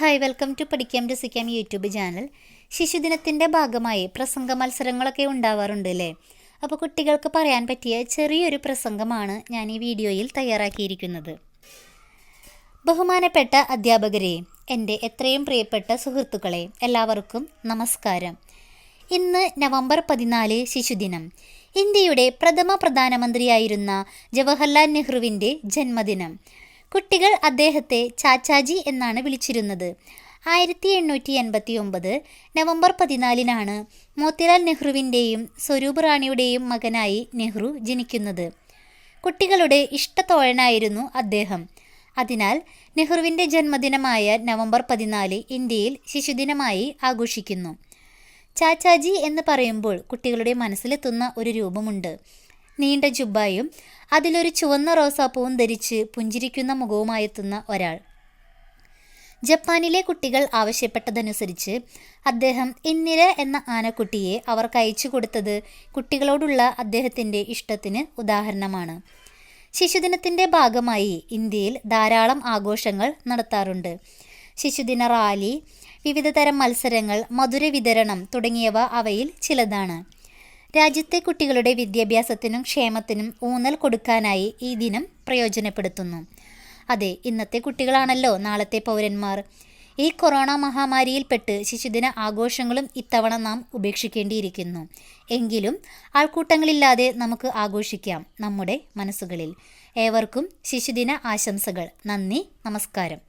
Hi welcome to പഠിക്കാം രസിക്കാം YouTube channel. ശിശുദിനത്തിന്റെ ഭാഗമായി പ്രസംഗ മത്സരങ്ങളൊക്കെ ഉണ്ടാവാറുണ്ട് അല്ലേ? അപ്പോൾ കുട്ടികൾക്ക് പറയാൻ പറ്റിയ ചെറിയൊരു പ്രസംഗമാണ് ഞാൻ ഈ വീഡിയോയിൽ തയ്യാറാക്കിയിരിക്കുന്നത്. ബഹുമാനപ്പെട്ട അധ്യാപകരെ എന്റെ എത്രയും പ്രിയപ്പെട്ട സുഹൃത്തുക്കളെ എല്ലാവർക്കും നമസ്കാരം. ഇന്ന് നവംബർ പതിനാല് ശിശുദിനം. ഇന്ത്യയുടെ പ്രഥമ പ്രധാനമന്ത്രിയായിരുന്ന ജവഹർലാൽ നെഹ്റുവിന്റെ ജന്മദിനം. കുട്ടികൾ അദ്ദേഹത്തെ ചാച്ചാജി എന്നാണ് വിളിച്ചിരുന്നത്. ആയിരത്തി എണ്ണൂറ്റി എൺപത്തി ഒമ്പത് നവംബർ പതിനാലിനാണ് മോത്തിലാൽ നെഹ്റുവിന്റെയും സ്വരൂപ് റാണിയുടെയും മകനായി നെഹ്റു ജനിക്കുന്നത്. കുട്ടികളുടെ ഇഷ്ടത്തോഴനായിരുന്നു അദ്ദേഹം. അതിനാൽ നെഹ്റുവിന്റെ ജന്മദിനമായ നവംബർ പതിനാല് ഇന്ത്യയിൽ ശിശുദിനമായി ആഘോഷിക്കുന്നു. ചാച്ചാജി എന്ന് പറയുമ്പോൾ കുട്ടികളുടെ മനസ്സിലെത്തുന്ന ഒരു രൂപമുണ്ട്. നീണ്ട ജുബ്ബായും അതിലൊരു ചുവന്ന റോസാപ്പൂവും ധരിച്ച് പുഞ്ചിരിക്കുന്ന മുഖവുമായെത്തുന്ന ഒരാൾ. ജപ്പാനിലെ കുട്ടികൾ ആവശ്യപ്പെട്ടതനുസരിച്ച് അദ്ദേഹം ഇന്ദിര എന്ന ആനക്കുട്ടിയെ അവർക്ക് അയച്ചു കൊടുത്തത് കുട്ടികളോടുള്ള അദ്ദേഹത്തിന്റെ ഇഷ്ടത്തിന് ഉദാഹരണമാണ്. ശിശുദിനത്തിന്റെ ഭാഗമായി ഇന്ത്യയിൽ ധാരാളം ആഘോഷങ്ങൾ നടത്താറുണ്ട്. ശിശുദിന റാലി വിവിധതരം മത്സരങ്ങൾ മധുര വിതരണം തുടങ്ങിയവ അവയിൽ ചിലതാണ്. രാജ്യത്തെ കുട്ടികളുടെ വിദ്യാഭ്യാസത്തിനും ക്ഷേമത്തിനും ഊന്നൽ കൊടുക്കാനായി ഈ ദിനം പ്രയോജനപ്പെടുത്തുന്നു. അതെ ഇന്നത്തെ കുട്ടികളാണല്ലോ നാളത്തെ പൗരന്മാർ. ഈ കൊറോണ മഹാമാരിയിൽപ്പെട്ട് ശിശുദിന ആഘോഷങ്ങളും ഇത്തവണ നാം ഉപേക്ഷിക്കേണ്ടിയിരിക്കുന്നു. എങ്കിലും ആൾക്കൂട്ടങ്ങളില്ലാതെ നമുക്ക് ആഘോഷിക്കാം നമ്മുടെ മനസ്സുകളിൽ. ഏവർക്കും ശിശുദിന ആശംസകൾ. നന്ദി നമസ്കാരം.